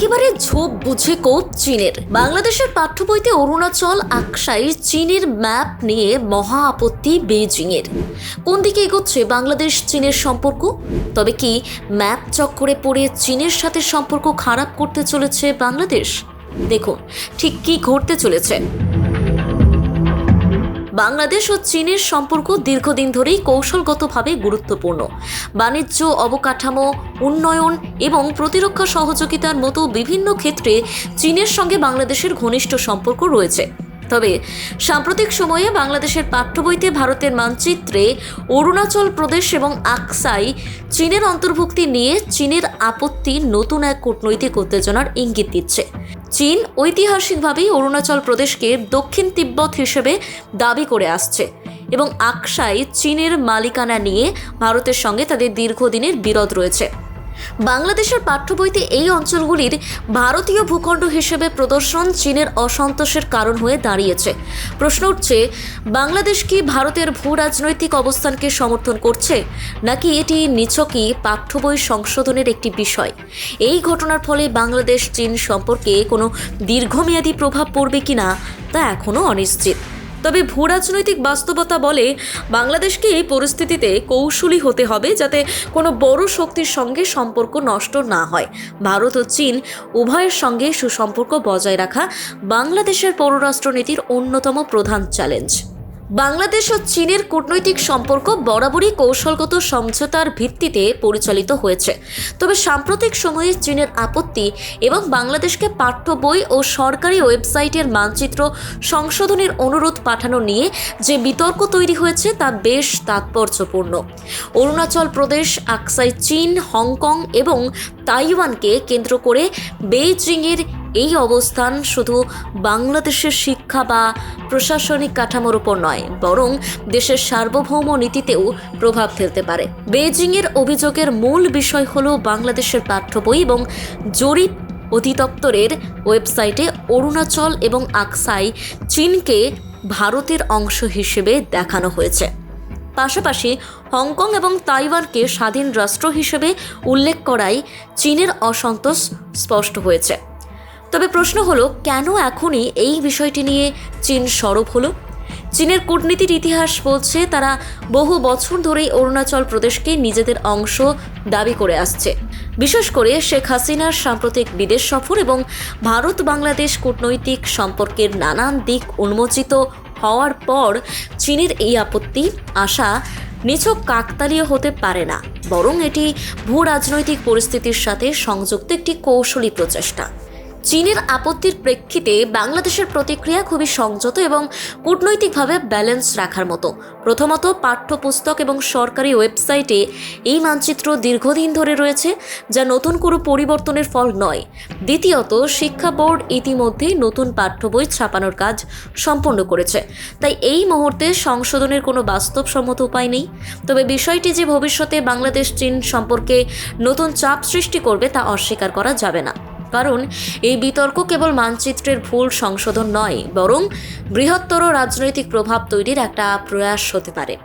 একেবারে ঝোপ বুঝে কোপ চীনের। বাংলাদেশের পাঠ্য বইতে অরুণাচল, আকসাই চীনের ম্যাপ নিয়ে মহা আপত্তি বেজিংয়ের কোন দিকে এগোচ্ছে বাংলাদেশ চীনের সম্পর্ক? তবে কি ম্যাপ চক্করে পড়ে চীনের সাথে সম্পর্ক খারাপ করতে চলেছে বাংলাদেশ? দেখুন, ঠিক কি ঘটতে চলেছে। বাংলাদেশ ও চীনের সম্পর্ক দীর্ঘদিন ধরেই কৌশলগতভাবে গুরুত্বপূর্ণ। বাণিজ্য, অবকাঠামো, উন্নয়ন এবং প্রতিরক্ষা সহযোগিতার মতো বিভিন্ন ক্ষেত্রে চীনের সঙ্গে বাংলাদেশের ঘনিষ্ঠ সম্পর্ক রয়েছে। তবে সাম্প্রতিক সময়ে বাংলাদেশের পাঠ্যবইতে ভারতের মানচিত্রে অরুণাচল প্রদেশ এবং আকসাই চীনের অন্তর্ভুক্তি নিয়ে চীনের আপত্তি নতুন এক কূটনৈতিক উত্তেজনার ইঙ্গিত দিচ্ছে। চীন ঐতিহাসিকভাবেই অরুণাচল প্রদেশকে দক্ষিণ তিব্বত হিসেবে দাবি করে আসছে এবং আকসাই চীনের মালিকানা নিয়ে ভারতের সঙ্গে তাদের দীর্ঘদিনের বিরোধ রয়েছে। বাংলাদেশের পাঠ্যবইতে এই অঞ্চলগুলির ভারতীয় ভূখণ্ড হিসেবে প্রদর্শন চীনের অসন্তোষের কারণ হয়ে দাঁড়িয়েছে। প্রশ্ন উঠছে, বাংলাদেশ কি ভারতের ভূ রাজনৈতিক অবস্থানকে সমর্থন করছে, নাকি এটি নিছকই পাঠ্যবই সংশোধনের একটি বিষয়? এই ঘটনার ফলে বাংলাদেশ চীন সম্পর্কে কোনো দীর্ঘমেয়াদী প্রভাব পড়বে কিনা, তা এখনও অনিশ্চিত। তবে ভূ রাজনৈতিক বাস্তবতা বলে বাংলাদেশকে এই পরিস্থিতিতে কৌশলী হতে হবে যাতে কোনো বড় শক্তির সঙ্গে সম্পর্ক নষ্ট না হয়। ভারত ও চীন উভয়ের সঙ্গে সুসম্পর্ক বজায় রাখা বাংলাদেশের পররাষ্ট্রনীতির অন্যতম প্রধান চ্যালেঞ্জ। বাংলাদেশ ও চীনের কূটনৈতিক সম্পর্ক বরাবরই কৌশলগত সমঝোতার ভিত্তিতে পরিচালিত হয়েছে। তবে সাম্প্রতিক সময়ে চীনের আপত্তি এবং বাংলাদেশকে পাঠ্য বই ও সরকারি ওয়েবসাইটের মানচিত্র সংশোধনের অনুরোধ পাঠানো নিয়ে যে বিতর্ক তৈরি হয়েছে তা বেশ তাৎপর্যপূর্ণ। অরুণাচল প্রদেশ, আকসাই চীন, হংকং এবং তাইওয়ানকে কেন্দ্র করে বেইজিংয়ের এই অবস্থান শুধু বাংলাদেশের শিক্ষা বা প্রশাসনিক কাঠামোর উপর নয়, বরং দেশের সার্বভৌম নীতিতেও প্রভাব ফেলতে পারে। বেজিংয়ের অভিযোগের মূল বিষয় হল বাংলাদেশের পাঠ্য বই এবং জরিপ অধিদপ্তরের ওয়েবসাইটে অরুণাচল এবং আকসাই চীনকে ভারতের অংশ হিসেবে দেখানো হয়েছে। পাশাপাশি হংকং এবং তাইওয়ানকে স্বাধীন রাষ্ট্র হিসেবে উল্লেখ করায় চীনের অসন্তোষ স্পষ্ট হয়েছে। তবে প্রশ্ন হলো, কেন এখনই এই বিষয়টি নিয়ে চীন সরব হলো? চীনের কূটনীতির ইতিহাস বলছে, তারা বহু বছর ধরেই অরুণাচল প্রদেশকে নিজেদের অংশ দাবি করে আসছে। বিশেষ করে শেখ হাসিনার সাম্প্রতিক বিদেশ সফর এবং ভারত বাংলাদেশ কূটনৈতিক সম্পর্কের নানান দিক উন্মোচিত হওয়ার পর চীনের এই আপত্তি, আশা নিছক কাকতালীয় হতে পারে না, বরং এটি ভূ রাজনৈতিক পরিস্থিতির সাথে সংযুক্ত একটি কৌশলী প্রচেষ্টা। চীনের আপত্তির প্রেক্ষিতে বাংলাদেশের প্রতিক্রিয়া খুবই সংযত এবং কূটনৈতিকভাবে ব্যালেন্স রাখার মতো। প্রথমত পাঠ্যপুস্তক এবং সরকারি ওয়েবসাইটে এই মানচিত্র দীর্ঘদিন ধরে রয়েছে, যা নতুন কোনো পরিবর্তনের ফল নয়। দ্বিতীয়ত, শিক্ষা বোর্ড ইতিমধ্যেই নতুন পাঠ্য বই ছাপানোর কাজ সম্পন্ন করেছে। তাই এই মুহূর্তে সংশোধনের কোনো বাস্তবসম্মত উপায় নেই। তবে বিষয়টি যে ভবিষ্যতে বাংলাদেশ চীন সম্পর্কে নতুন চাপ সৃষ্টি করবে তা অস্বীকার করা যাবে না। কারণ এই বিতর্ক কেবল মানচিত্রের ভুল সংশোধন নয়, বরং বৃহত্তর রাজনৈতিক প্রভাব তৈরির একটা প্রয়াস হতে পারে।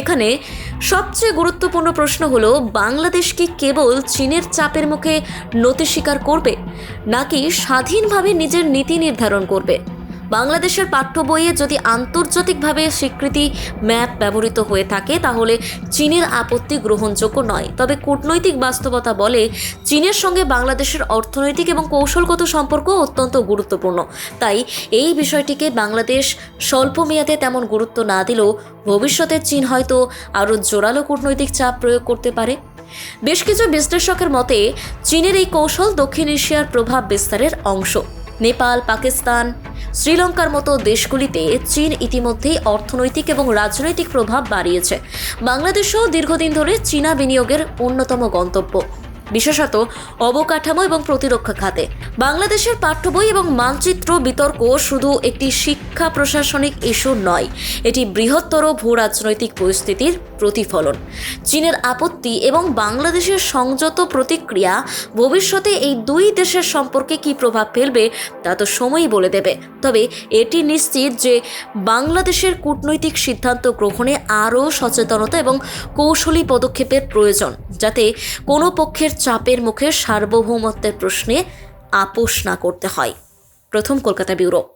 এখানে সবচেয়ে গুরুত্বপূর্ণ প্রশ্ন হলো, বাংলাদেশ কি কেবল চীনের চাপের মুখে নতি স্বীকার করবে, নাকি স্বাধীনভাবে নিজের নীতি নির্ধারণ করবে? বাংলাদেশের পাঠ্য বইয়ে যদি আন্তর্জাতিকভাবে স্বীকৃতি ম্যাপ ব্যবহৃত হয়ে থাকে, তাহলে চীনের আপত্তি গ্রহণযোগ্য নয়। তবে কূটনৈতিক বাস্তবতা বলে চীনের সঙ্গে বাংলাদেশের অর্থনৈতিক এবং কৌশলগত সম্পর্ক অত্যন্ত গুরুত্বপূর্ণ। তাই এই বিষয়টিকে বাংলাদেশ স্বল্প মেয়াদে তেমন গুরুত্ব না দিলেও ভবিষ্যতে চীন হয়তো আরও জোরালো কূটনৈতিক চাপ প্রয়োগ করতে পারে। বেশ কিছু বিশ্লেষকের মতে, চীনের এই কৌশল দক্ষিণ এশিয়ার প্রভাব বিস্তারের অংশ। নেপাল, পাকিস্তান, শ্রীলঙ্কার মতো দেশগুলিতে চীন ইতিমধ্যেই অর্থনৈতিক এবং রাজনৈতিক প্রভাব বাড়িয়েছে। বাংলাদেশও দীর্ঘদিন ধরে চীনা বিনিয়োগের অন্যতম গন্তব্য। বিশেষত অবকাঠামো এবং প্রতিরক্ষা খাতে। বাংলাদেশের পাঠ্য বই এবং মানচিত্র বিতর্ক শুধু একটি শিক্ষা প্রশাসনিক ইস্যু নয়, এটি বৃহত্তর ভূ রাজনৈতিক পরিস্থিতির প্রতিফলন। চীনের আপত্তি এবং বাংলাদেশের সংযত প্রতিক্রিয়া ভবিষ্যতে এই দুই দেশের সম্পর্কে কী প্রভাব ফেলবে তা তো সময়ই বলে দেবে। তবে এটি নিশ্চিত যে বাংলাদেশের কূটনৈতিক সিদ্ধান্ত গ্রহণে আরও সচেতনতা এবং কৌশলী পদক্ষেপের প্রয়োজন, যাতে কোনো পক্ষের চাপের মুখে সার্বভৌমত্বের প্রশ্নে আপোষ না করতে হয়। প্রথম কলকাতা ব্যুরো।